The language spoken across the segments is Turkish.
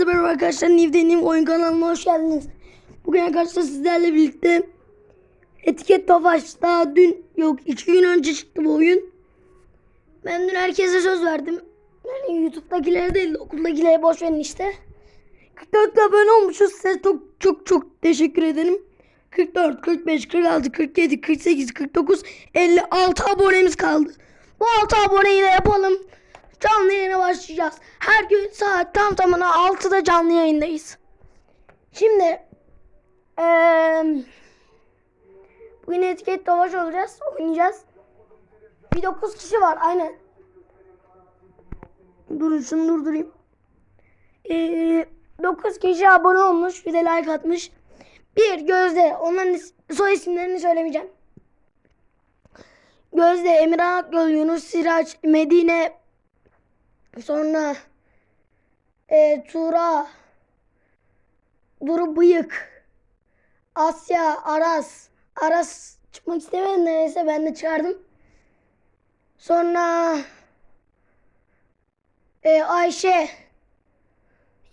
Hepinize merhaba arkadaşlar. Niv'denim oyun kanalına hoş geldiniz. Bugün arkadaşlar sizlerle birlikte Etiket Tofaş'ta dün yok iki gün önce çıktı bu oyun. Ben dün herkese söz verdim. Yani YouTube'dakilere değil de okuldakilere boş verin işte. 44 abone olmuşuz. Size çok çok çok teşekkür ederim. 44, 45, 46, 47, 48, 49, 56 abonemiz kaldı. Bu 6 aboneyi de yapalım. Canlı yayına başlayacağız. Her gün saat tam tamına 6'da canlı yayındayız. Şimdi eee bugün etiket savaş olacağız. Oynayacağız. Bir 9 kişi var aynen. Durun şunu durdurayım. Eee 9 kişi abone olmuş. Bir de like atmış. Bir Gözde. Onların is- soy isimlerini söylemeyeceğim. Gözde, Emirhan Akgöl, Yunus Siraç, Medine, sonra e, Tura, Duru Bıyık, Asya, Aras. Aras çıkmak istemedi neyse ben de çıkardım. Sonra e, Ayşe.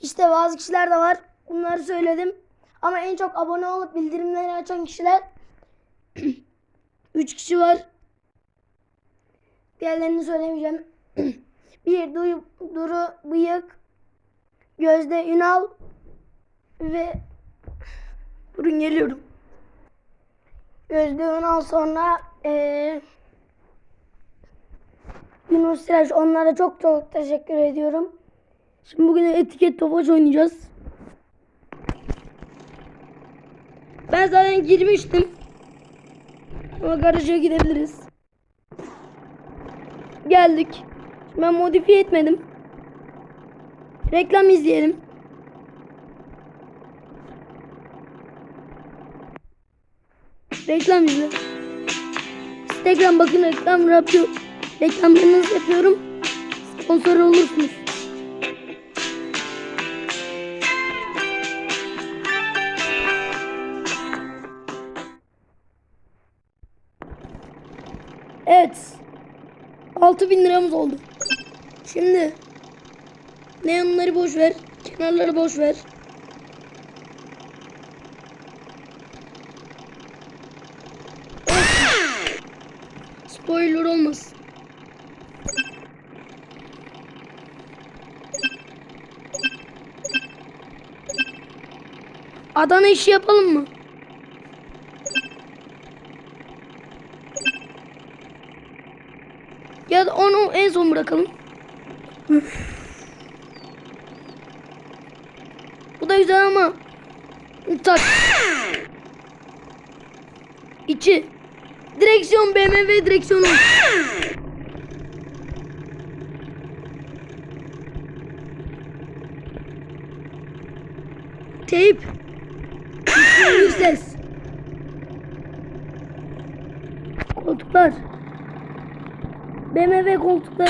İşte bazı kişiler de var. Bunları söyledim. Ama en çok abone olup bildirimleri açan kişiler 3 kişi var. Diğerlerini söylemeyeceğim. Bir Duyu, Duru Bıyık, Gözde Ünal ve durun geliyorum. Gözde Ünal sonra eee Yunus Siraç onlara çok çok teşekkür ediyorum. Şimdi bugün etiket topaç oynayacağız. Ben zaten girmiştim. Ama garaja gidebiliriz. Geldik. Ben modifiye etmedim. Reklam izleyelim. Reklam izle. Instagram bakın reklam yapıyor. Reklamlarınızı yapıyorum. Sponsor olursunuz. Evet. 6000 liramız oldu. Şimdi neonları boş ver. Kenarları boş ver. Spoiler olmaz. Adana işi yapalım mı? Ya da onu en son bırakalım. Bu da güzel ama tak. İçi. Direksiyon BMW direksiyonu. Teyp. Ses. Koltuklar. BMW koltukları.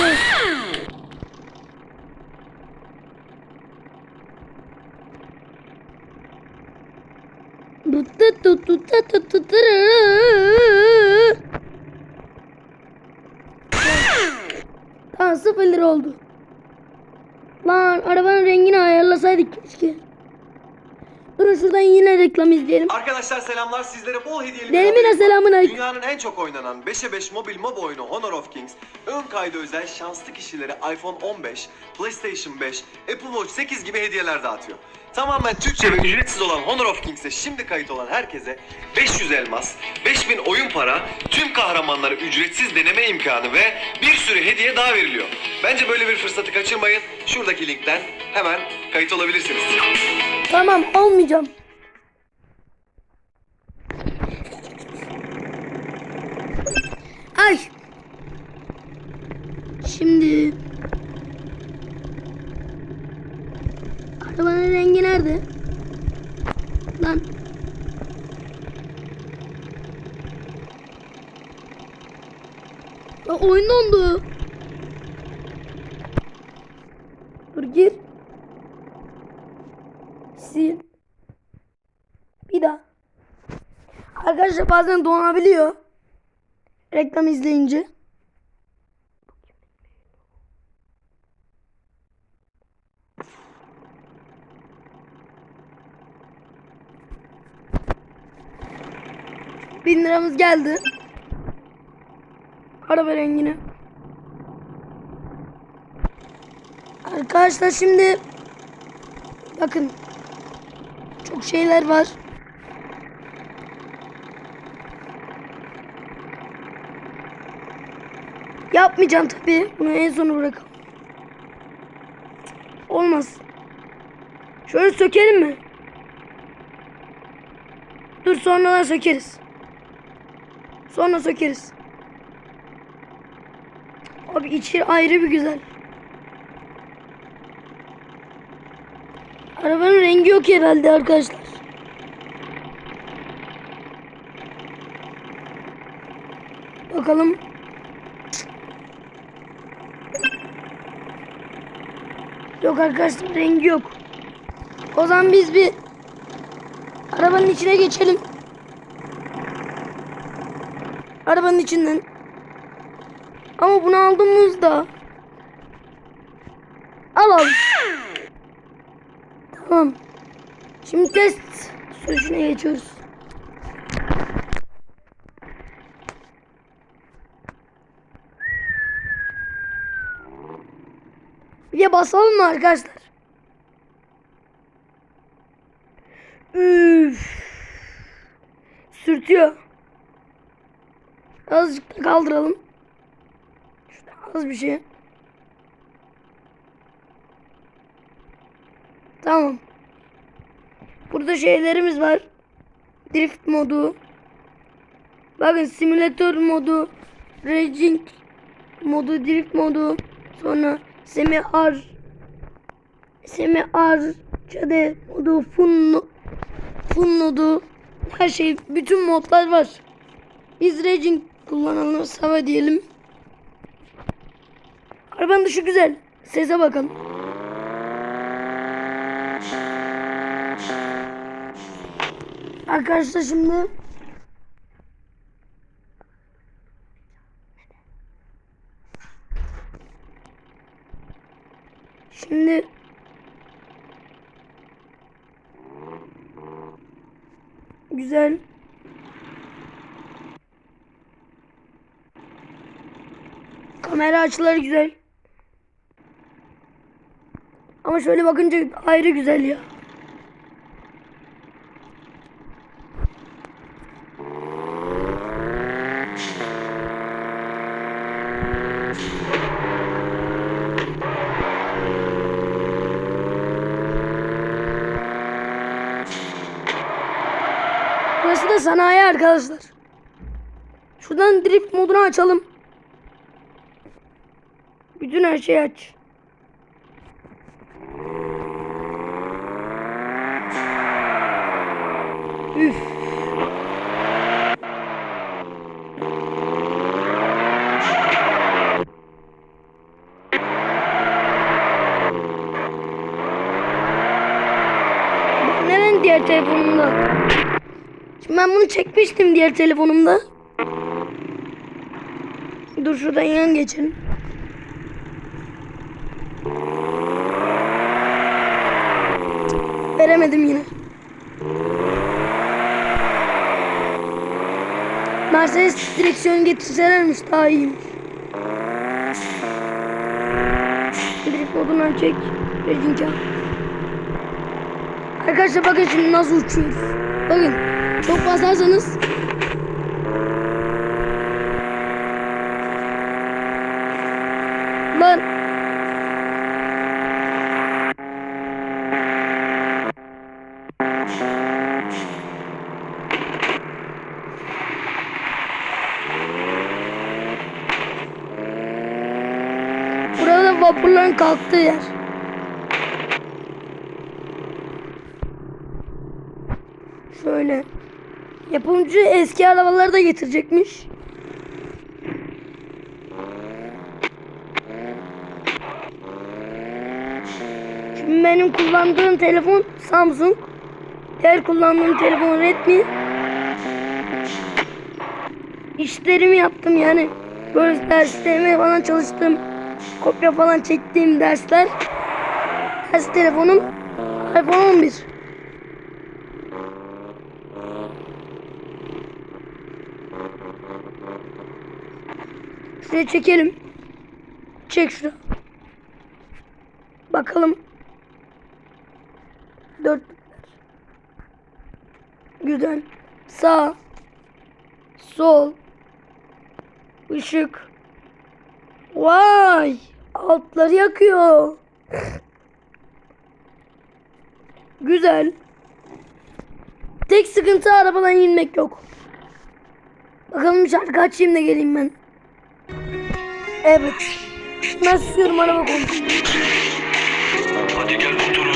Tamam sıfır lira oldu. Lan arabanın rengini ayarlasaydık keşke. Durun şuradan yine reklam izleyelim. Arkadaşlar selamlar sizlere bol hediyeli Delimine selamun aleyküm. Dünyanın en çok oynanan 5'e 5 mobil mob oyunu Honor of Kings ön kaydı özel şanslı kişilere iPhone 15, PlayStation 5, Apple Watch 8 gibi hediyeler dağıtıyor. Tamamen Türkçe ve ücretsiz olan Honor of Kings'e şimdi kayıt olan herkese 500 elmas, 5000 oyun para, tüm kahramanlara ücretsiz deneme imkanı ve bir sürü hediye daha veriliyor. Bence böyle bir fırsatı kaçırmayın. Şuradaki linkten hemen kayıt olabilirsiniz. Tamam almayacağım. Ay. Şimdi arabanın rengi nerede? Lan. Ya oyun dondu. Dur gir. Sil. Bir daha. Arkadaşlar bazen donabiliyor. Reklam izleyince. Bin liramız geldi. Araba rengine. Arkadaşlar şimdi bakın çok şeyler var. Yapmayacağım tabii. Bunu en sona bırakalım. Olmaz. Şöyle sökelim mi? Dur sonradan sökeriz. Sonra sökeriz. Abi içi ayrı bir güzel. Arabanın rengi yok herhalde arkadaşlar. Bakalım. Yok arkadaşlar rengi yok. O zaman biz bir arabanın içine geçelim. Arabanın içinden. Ama bunu aldığımızda alalım. Tamam. Şimdi test sürüşüne geçiyoruz. Bir de basalım mı arkadaşlar? Üf. Sürtüyor. Azıcık da kaldıralım. Şurada az bir şey. Tamam. Burada şeylerimiz var. Drift modu. Bakın simülatör modu. Racing modu, drift modu. Sonra semi ar semi arcade modu, fun fun modu. Her şey, bütün modlar var. Biz racing kullanalım, sava diyelim. Arabanın dışı güzel. Sese bakalım. Arkadaşlar şimdi Şimdi güzel kamera açıları güzel. Ama şöyle bakınca ayrı güzel ya. Burası da sanayi arkadaşlar. Şuradan drift modunu açalım. Bütün her şeyi aç. Üf. Neden diğer telefonumda? Şimdi ben bunu çekmiştim diğer telefonumda. Dur şuradan yan geçelim. Veremedim yine. Mercedes direksiyon getirselermiş daha iyiymiş. Drift modundan çek. Racing. Arkadaşlar bakın şimdi nasıl uçuyoruz. Bakın çok basarsanız Lan Burada vapurların kalktığı yer. Şöyle. Yapımcı eski arabaları da getirecekmiş. Şimdi benim kullandığım telefon Samsung. Diğer kullandığım telefon Redmi. İşlerimi yaptım yani. Böyle derslerime falan çalıştım kopya falan çektiğim dersler ders telefonum iPhone 11. Şuraya çekelim. Çek şuraya. Bakalım. Dört. Güzel. Sağ. Sol. Işık. Vay. Altları yakıyor. Güzel. Tek sıkıntı arabadan inmek yok. Bakalım şarkı açayım da geleyim ben. Evet. Ben susuyorum araba konusunda. Hadi gel otur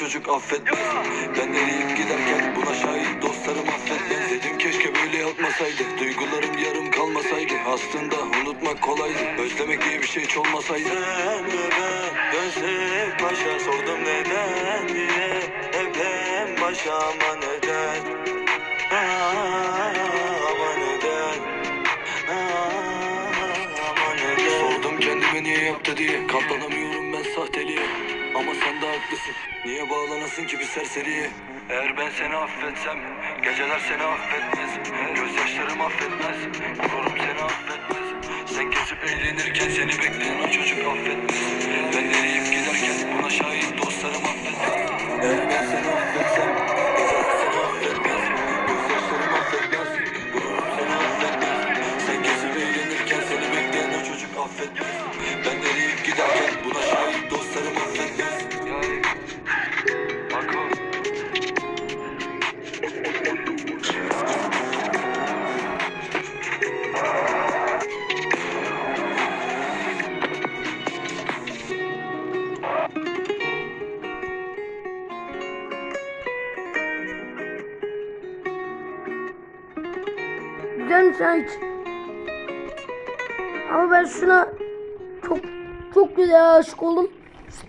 çocuk affetmez. Ben eriyip giderken Buna şahit dostlarım affetmez. Dedim keşke böyle yapmasaydı Duygularım yarım kalmasaydı. Aslında unutmak kolaydı. Özlemek diye bir şey hiç olmasaydı. Sen ve ben dönsek başa Sordum neden diye. Hep en başa ama neden? Ama neden? Ama neden? Sordum kendime niye yaptı diye. Katlanamıyorum ben sahteliğe. Ama sen haklısın Niye bağlanasın ki bir serseriye? Eğer ben seni affetsem Geceler seni affetmez. Gözyaşlarım affetmez Gururum seni affetmez. Sen gezip eğlenirken Seni bekleyen o çocuk affetmez. Ben eriyip giderken Buna şahit dostlarım affetmez. Eğer ben seni affetsem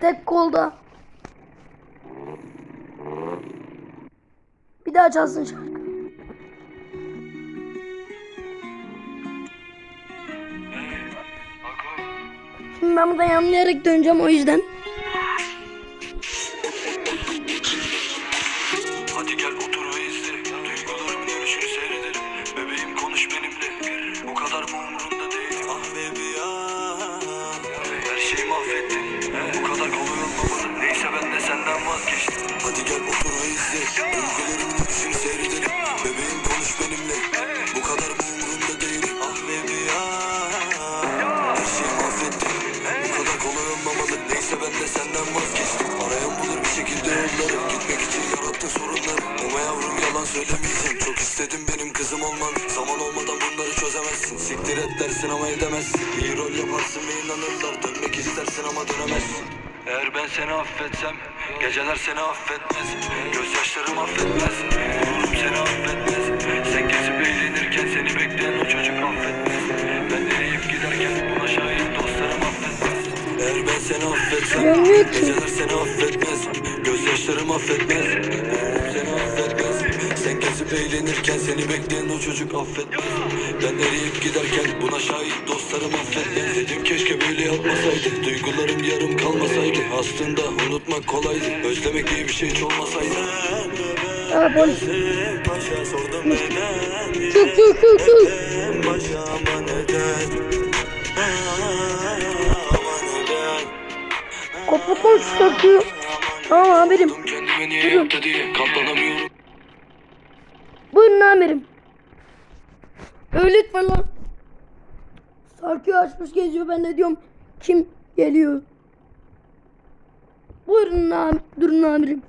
tek kolda. Bir daha çalsın şarkı. Şimdi ben buradan yanlayarak döneceğim o yüzden. Siktir et dersin ama edemezsin İyi rol yaparsın ve inanırlar. Dönmek istersin ama dönemezsin. Eğer ben seni affetsem Geceler seni affetmez. Gözyaşlarım affetmez. Gururum seni affetmez. Sen gezip eğlenirken Seni bekleyen o çocuk affetmez. Ben eriyip giderken Buna şahit dostlarım affetmez. Eğer ben seni affetsem. Geceler seni affetmez. Gözyaşlarım affetmez. Gururum seni affetmez gezip eğlenirken Seni bekleyen o çocuk affetmez Ben eriyip giderken Buna şahit dostlarım affetmez Dedim keşke böyle yapmasaydı. Duygularım yarım kalmasaydı. Aslında unutmak kolaydı. Özlemek diye bir şey hiç olmasaydı. Aa, diye Çık çık çık çık. En başa ama amirim. Kendime niye yaptı diye. Katlanamıyorum Buyurun amirim. Öyle lütfen lan. Sarkıyor açmış geziyor. Ben de diyorum kim geliyor? Buyurun am durun amirim.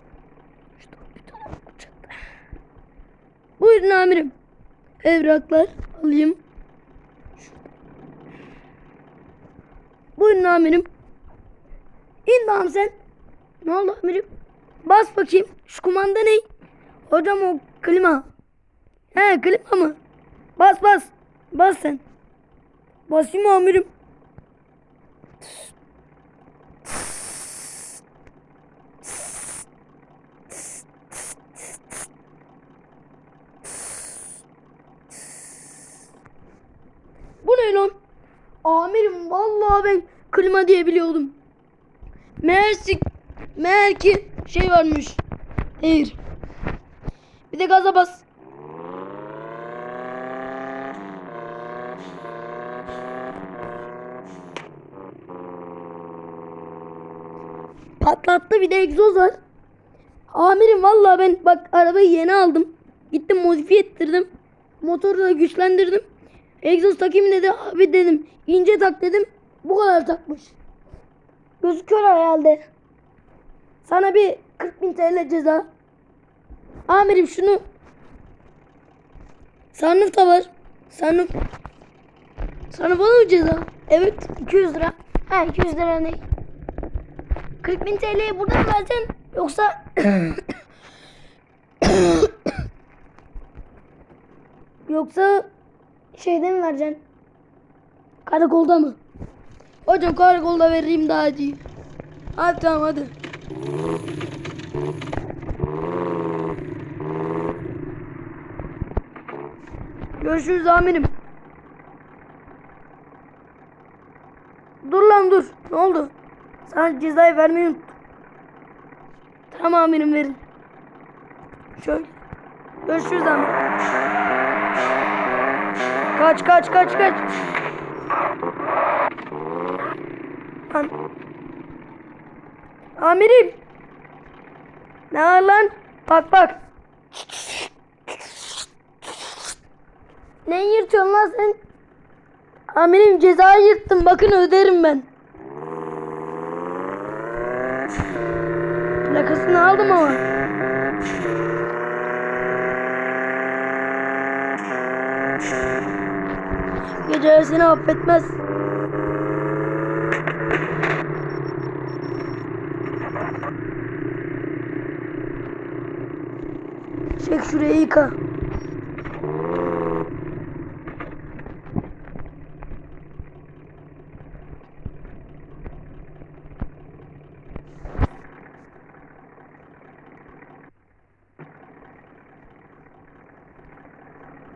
Buyurun amirim. Evraklar alayım. Buyurun amirim. İn bakalım sen. Ne oldu amirim? Bas bakayım. Şu kumanda ne? Hocam o klima. He klima mı? Bas bas. Bas sen. Basayım amirim? Bu ne lan? Amirim vallahi ben klima diye biliyordum. Meğerse meğer ki şey varmış. Hayır. Bir de gaza bas. Bir de egzoz var. Amirim vallahi ben bak arabayı yeni aldım. Gittim modifiye ettirdim. Motoru da güçlendirdim. Egzoz takayım dedi. Abi dedim. ince tak dedim. Bu kadar takmış. Gözüküyor herhalde. Sana bir 40 bin TL ceza. Amirim şunu. Sunroof da var. Sunroof'a da mı ceza? Evet 200 lira. Ha 200 lira ne? 40 bin TL'yi burada mı vereceksin? Yoksa Yoksa şeyde mi vereceksin? Karakolda mı? Hocam karakolda vereyim daha iyi. Hadi tamam hadi. Görüşürüz amirim. Dur lan dur. Ne oldu? Sana cezayı vermeyi unuttum. Tamam amirim verin. Şöyle. Görüşürüz amirim. Kaç kaç kaç kaç. Lan. Amirim. Ne var lan? Bak bak. Ne yırtıyorsun lan sen? Amirim cezayı yırttım. Bakın öderim ben. Plakasını aldım ama. Geceler seni affetmez. Çek şurayı yıka.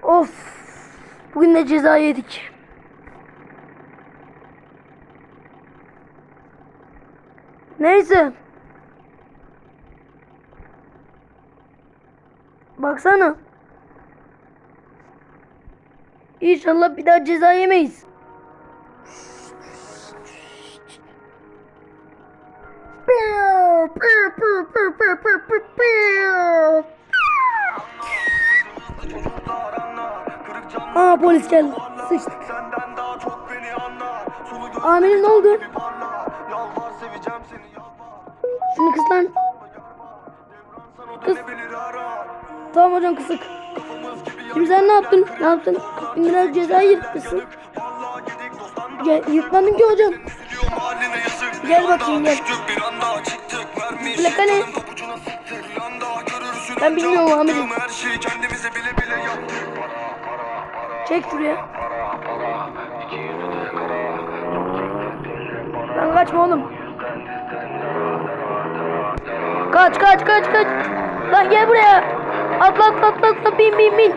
Of. Bugün de ceza yedik. Neyse. Baksana. İnşallah bir daha ceza yemeyiz. Aa polis geldi. Sıçtık. Amirim ne oldu? Şunu kıs lan. Kız. Tamam hocam kısık. Şimdi sen ne yaptın? Ne yaptın? 40 bin lira ceza yırtmışsın. Ge- yırtmadın ki hocam. Gel bakayım, gel. Plaka ne? Ben bilmiyorum amirim. Her şeyi kendimize bile bile yaptık. Çek şuraya. Lan kaçma oğlum. Kaç kaç kaç kaç. Lan gel buraya. Atla atla atla atla bin bin bin.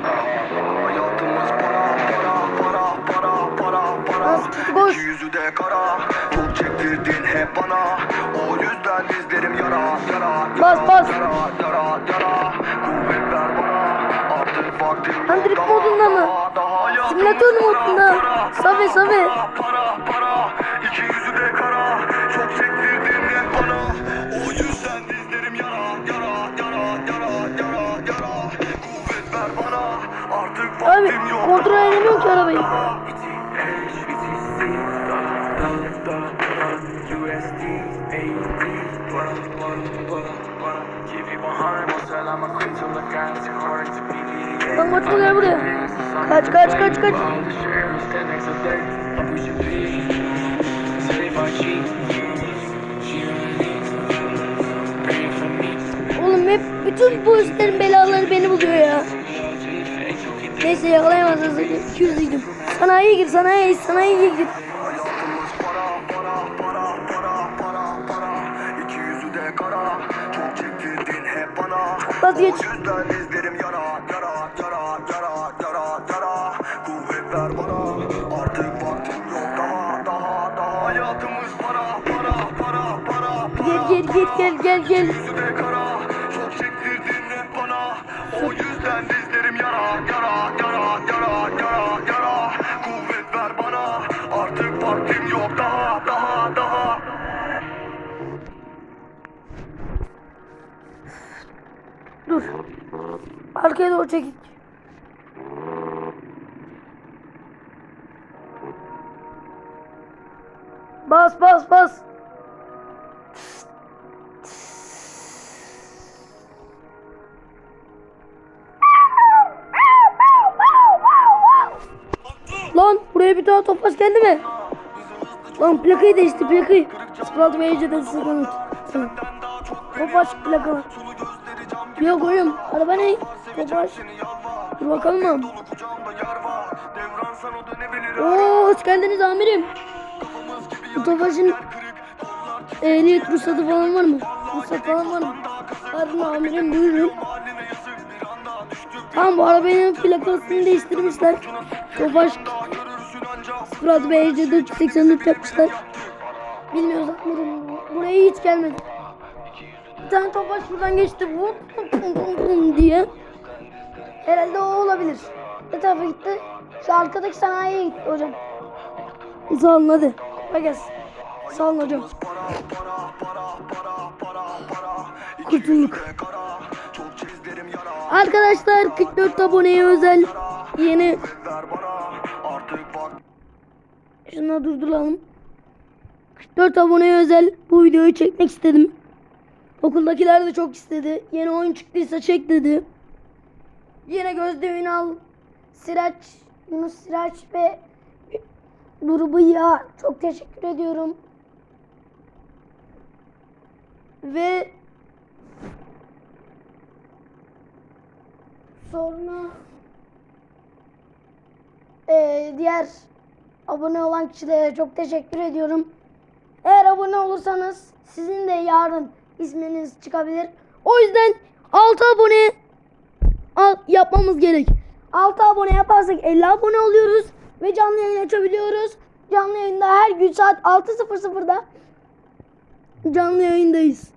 Koş. Yüzü de kara. Çok çektirdin hep bana. O yüzden dizlerim yara, yara, Bas, yara, bas. yara, yara, yara. Kuvvet ver bana. Daha, modunda mı? Simülatör para, modunda. para, Sabe, sabe. Para, para, para. İki yüzü de kara. Çok çektirdin hep bana. O yüzden dizlerim yara, yara, yara, yara, yara, yara. Kuvvet ver bana. Artık Abi kontrol edemiyorum ki arabayı. USD, AUD, dollar, dollar, dollar, dollar. Keep it 100, won't sell, I'm a quick to look out, too hard to be the Lan kaçma gel buraya. Kaç kaç kaç kaç. Oğlum hep bütün bu işlerin belaları beni buluyor ya. Neyse yakalayamazsın. 200 yedim. Sanayiye gir sanayiye sanayiye gir. Vazgeç. O yüzden izlerim yara, yara, yara, yara, yara, yara. Kuvvet ver bana, artık vaktim yok daha, daha, daha. Hayatımız para, para, para, para, para. Gel gel gel gel gel gel. Yüzü de kara, çok çektirdin hep bana. O yüzden dizlerim yara, yara, yara, yara, yara, Dur. Arkaya doğru çekik. Bas bas bas. Lan buraya bir tane topaç geldi mi? Lan plakayı değişti plakayı. 06 Beyce'den sıkıntı. Topaç plakalı. Yok oğlum araba ne? Topaç. Dur bakalım. Oo hoş geldiniz amirim. Bu Tofaş'ın ehliyet ruhsatı falan var mı? Ruhsat falan var mı? Mı amirim buyurun. Tamam bu arabanın plakasını değiştirmişler. Tofaş 06 BC 484 yapmışlar. Bilmiyoruz amirim. Buraya hiç gelmedi. Bir tane Tofaş buradan geçti. Pum diye. Herhalde o olabilir. Ne tarafa gitti? Şu arkadaki sanayiye gitti hocam. Sağ olun hadi. Kolay gelsin. Hocam. Kurtulduk. Arkadaşlar 44 aboneye özel yeni şunu durduralım. 44 aboneye özel bu videoyu çekmek istedim. Okuldakiler de çok istedi. Yeni oyun çıktıysa çek dedi. Yine Gözde Ünal, Siraç, Yunus Siraç ve Duru Bıyık'a çok teşekkür ediyorum. Ve sonra eee, diğer abone olan kişilere çok teşekkür ediyorum. Eğer abone olursanız sizin de yarın isminiz çıkabilir. O yüzden 6 abone al- yapmamız gerek. 6 abone yaparsak 50 abone oluyoruz ve canlı yayın açabiliyoruz. Canlı yayında her gün saat 6.00'da canlı yayındayız.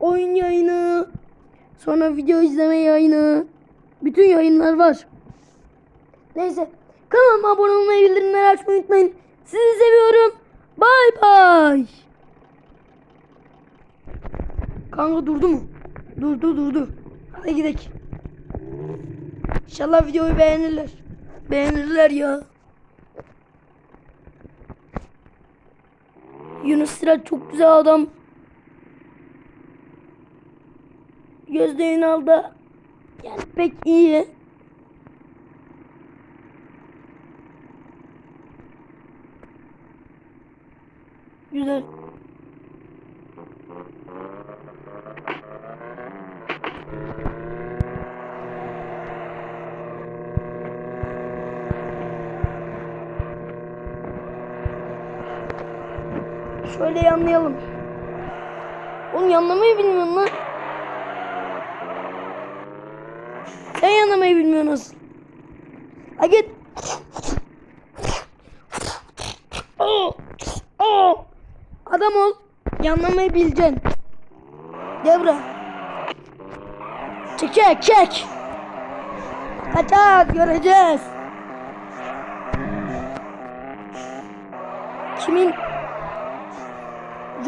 Oyun yayını, sonra video izleme yayını, bütün yayınlar var. Neyse. Kanalıma abone olmayı, bildirimleri açmayı unutmayın. Sizi seviyorum. Bay bay. Kanka durdu mu? Durdu durdu. Hadi gidelim. İnşallah videoyu beğenirler. Beğenirler ya. Yunus Sıraç çok güzel adam. Gözde Ünal da yani pek iyi. Güzel. Şöyle yanlayalım. Oğlum yanlamayı bilmiyorsun lan. Sen yanlamayı bilmiyorsun nasıl? Ha git. Adam ol. Yanlamayı bileceksin. Buraya. Çek çek çek. Kaçak göreceğiz. Kimin?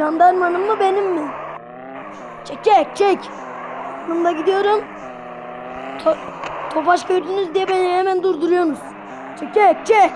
Jandarmanın mı benim mi? Çek çek çek. Yanımda gidiyorum. To Tofaş gördünüz diye beni hemen durduruyorsunuz. Çek çek çek.